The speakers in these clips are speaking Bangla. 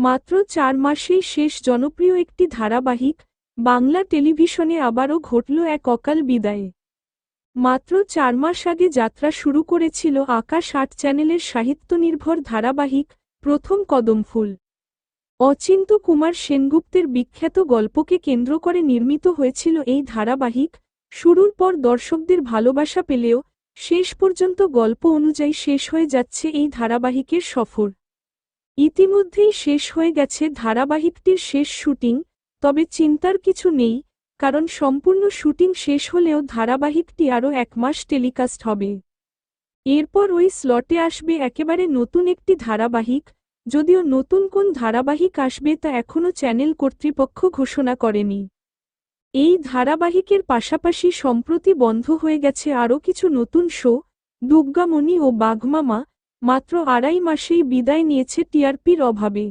মাত্র চার মাসেই শেষ জনপ্রিয় একটি ধারাবাহিক, বাংলা টেলিভিশনে আবারও ঘটল এক অকাল বিদায়ে। মাত্র চার মাস আগে যাত্রা শুরু করেছিল আকাশ আট চ্যানেলের সাহিত্যনির্ভর ধারাবাহিক, প্রথম কদমফুল। অচিন্ত কুমার সেনগুপ্তের বিখ্যাত গল্পকে কেন্দ্র করে নির্মিত হয়েছিল এই ধারাবাহিক, শুরুর পর দর্শকদের ভালোবাসা পেলেও, শেষ পর্যন্ত গল্প অনুযায়ী শেষ হয়ে যাচ্ছে এই ধারাবাহিকের সফর। ইতিমধ্যেই শেষ হয়ে গেছে ধারাবাহিকটির শেষ শুটিং, তবে চিন্তার কিছু নেই, কারণ সম্পূর্ণ শুটিং শেষ হলেও ধারাবাহিকটি আরও এক মাস টেলিকাস্ট হবে। এরপর ওই স্লটে আসবে একেবারে নতুন একটি ধারাবাহিক, যদিও নতুন কোন ধারাবাহিক আসবে তা এখনও চ্যানেল কর্তৃপক্ষ ঘোষণা করেনি। এই ধারাবাহিকের পাশাপাশি সম্প্রতি বন্ধ হয়ে গেছে আরও কিছু নতুন শো, দুর্গামণি ও বাঘমামা মাত্র আড়াই মাসেই বিদায় নিয়েছে টিআরপির অভাবে।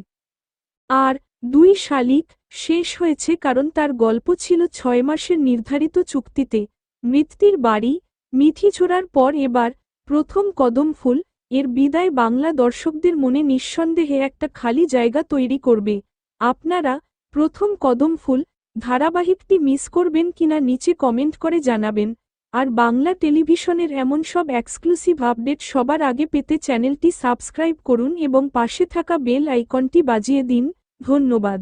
আর দুই শালিক শেষ হয়েছে কারণ তার গল্প ছিল ছয় মাসের নির্ধারিত চুক্তিতে। মৃত্যুর বাড়ি মিঠি ছোড়ার পর এবার প্রথম কদম ফুল, এর বিদায় বাংলা দর্শকদের মনে নিঃসন্দেহে একটা খালি জায়গা তৈরি করবে। আপনারা প্রথম কদম ফুল ধারাবাহিকটি মিস করবেন কিনা নিচে কমেন্ট করে জানাবেন। আর বাংলা টেলিভিশনের এমন সব এক্সক্লুসিভ আপডেট সবার আগে পেতে চ্যানেলটি সাবস্ক্রাইব করুন এবং পাশে থাকা বেল আইকনটি বাজিয়ে দিন। ধন্যবাদ।